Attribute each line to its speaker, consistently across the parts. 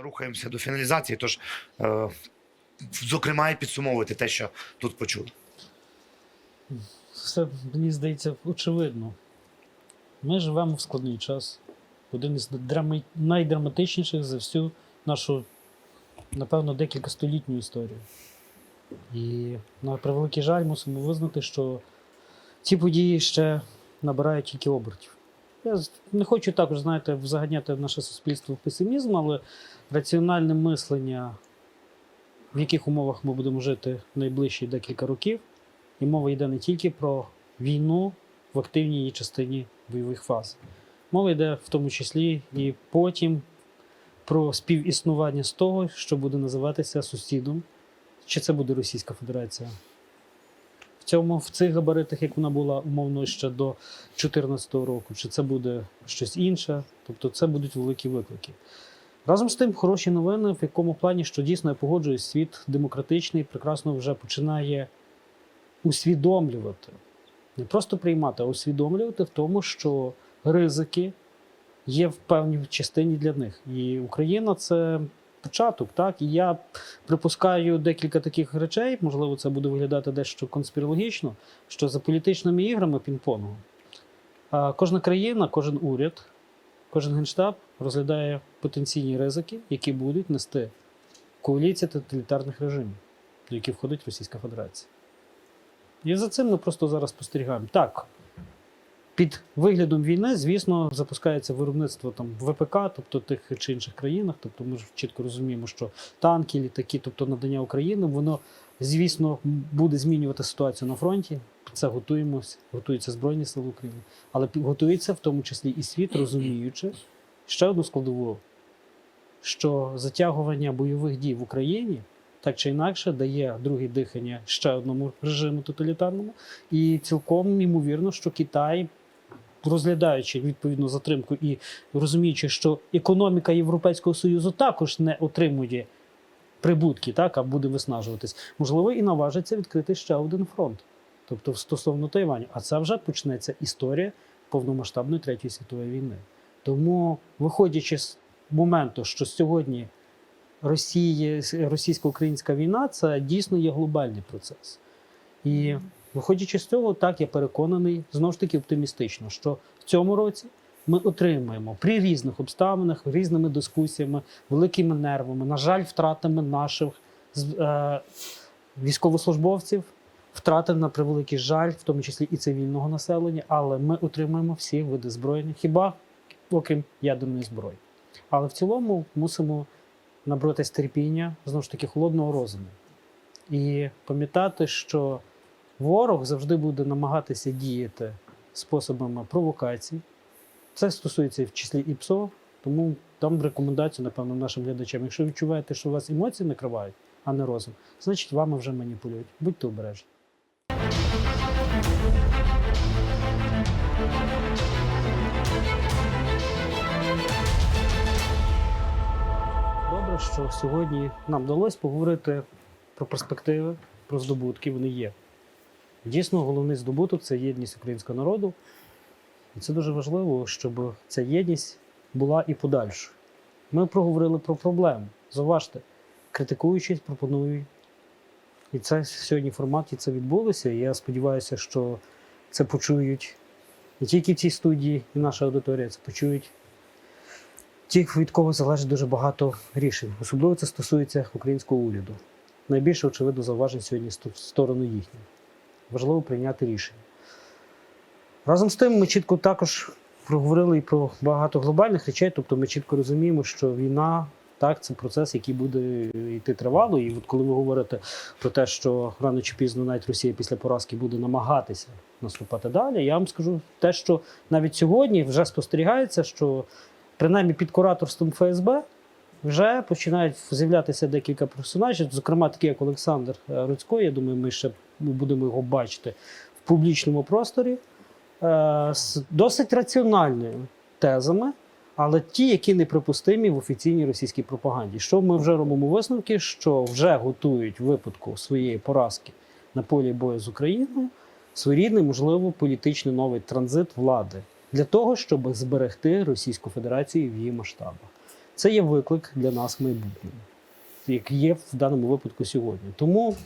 Speaker 1: Рухаємося до фіналізації, тож, е, зокрема, і підсумовувати те, що тут почули.
Speaker 2: Все, мені здається, очевидно. Ми живемо в складний час. Один із драми... найдраматичніших за всю нашу, напевно, декілька столітню історію. І на превеликий жаль мусимо визнати, що ці події ще набирають тільки обертів. Я не хочу також, знаєте, заганяти наше суспільство в песимізм, але раціональне мислення, в яких умовах ми будемо жити найближчі декілька років, і мова йде не тільки про війну в активній її частині бойових фаз. Мова йде в тому числі і потім про співіснування з того, що буде називатися сусідом, чи це буде Російська Федерація. В цьому, в цих габаритах, як вона була умовно ще до 2014 року, чи це буде щось інше, тобто це будуть великі виклики. Разом з тим, хороші новини, в якому плані, що дійсно я погоджуюсь, світ демократичний, прекрасно вже починає усвідомлювати, не просто приймати, а усвідомлювати в тому, що ризики є в певній частині для них. І Україна це початок, так? І я припускаю декілька таких речей, можливо, це буде виглядати дещо конспірологічно, що за політичними іграми пінг-понгу кожна країна, кожен уряд, кожен генштаб розглядає потенційні ризики, які будуть нести коаліція тоталітарних режимів, до яких входить Російська Федерація. І за цим ми просто зараз спостерігаємо. Так, під виглядом війни, звісно, запускається виробництво там ВПК, тобто тих чи інших країнах. Тобто ми ж чітко розуміємо, що танки, літаки, тобто надання України, воно, звісно, буде змінювати ситуацію на фронті. Це готуємося, готуються Збройні Сили України, але готується в тому числі і світ, розуміючи ще одну складову, що затягування бойових дій в Україні так чи інакше дає друге дихання ще одному режиму тоталітарному, і цілком ймовірно, що Китай, розглядаючи відповідну затримку і розуміючи, що економіка Європейського Союзу також не отримує прибутки, так, а буде виснажуватись, можливо, і наважиться відкрити ще один фронт. Тобто стосовно Тайваню. А це вже почнеться історія повномасштабної третьої світової війни. Тому, виходячи з моменту, що сьогодні Росії, російсько-українська війна це дійсно є глобальний процес. І виходячи з цього, так я переконаний, знову ж таки оптимістично, що в цьому році ми отримаємо при різних обставинах, різними дискусіями, великими нервами, на жаль, втратами наших е, військовослужбовців, втрати на превеликий жаль, в тому числі і цивільного населення, але ми отримаємо всі види збройних, хіба окрім ядерної зброї. Але в цілому мусимо набратись терпіння, знову ж таки, холодного розуму. І пам'ятати, що ворог завжди буде намагатися діяти способами провокацій. Це стосується в числі і ПСО, тому дам рекомендацію, напевно, нашим глядачам. Якщо відчуваєте, що у вас емоції накривають, а не розум, значить вами вже маніпулюють. Будьте обережні. Добре, що сьогодні нам вдалося поговорити про перспективи, про здобутки. Вони є. Дійсно, головний здобуток це єдність українського народу. І це дуже важливо, щоб ця єдність була і подальшою. Ми проговорили про проблему. Заважте, критикуючись, пропоную. І це сьогодні в форматі це відбулося. І я сподіваюся, що це почують не тільки в цій студії і наша аудиторія, це почують ті, від кого залежить дуже багато рішень. Особливо це стосується українського уряду. Найбільше, очевидно, зауважень сьогодні в сторону їхню. Важливо прийняти рішення. Разом з тим, ми чітко також проговорили і про багато глобальних речей, тобто ми чітко розуміємо, що війна. Так, це процес, який буде йти тривало. І от коли ви говорите про те, що рано чи пізно навіть Росія після поразки буде намагатися наступати далі, я вам скажу те, що навіть сьогодні вже спостерігається, що принаймні під кураторством ФСБ вже починають з'являтися декілька персонажів, зокрема такі як Олександр е, Руцько. Я думаю, ми ще будемо його бачити в публічному просторі е, з досить раціональними тезами, але ті, які неприпустимі в офіційній російській пропаганді. Що ми вже робимо висновки, що вже готують випадку своєї поразки на полі бою з Україною своєрідний, можливо, політичний новий транзит влади для того, щоб зберегти Російську Федерацію в її масштабах. Це є виклик для нас в майбутньому, який є в даному випадку сьогодні. Тому,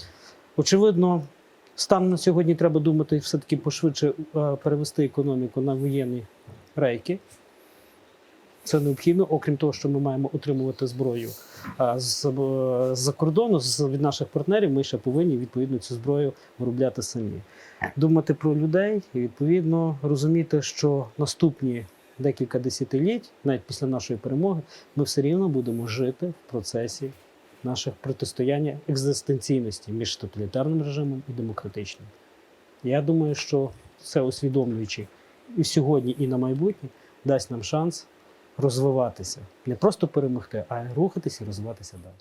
Speaker 2: очевидно, станом на сьогодні треба думати все-таки пошвидше е, перевести економіку на воєнні рейки. Це необхідно, окрім того, що ми маємо отримувати зброю з- е, з-за кордону, з від наших партнерів, ми ще повинні відповідно цю зброю виробляти самі. Думати про людей і відповідно розуміти, що наступні декілька десятиліть, навіть після нашої перемоги, ми все рівно будемо жити в процесі наших протистояння екзистенційності між тоталітарним режимом і демократичним. Я думаю, що це усвідомлюючи і сьогодні, і на майбутнє, дасть нам шанс розвиватися, не просто перемогти, а рухатися і розвиватися далі.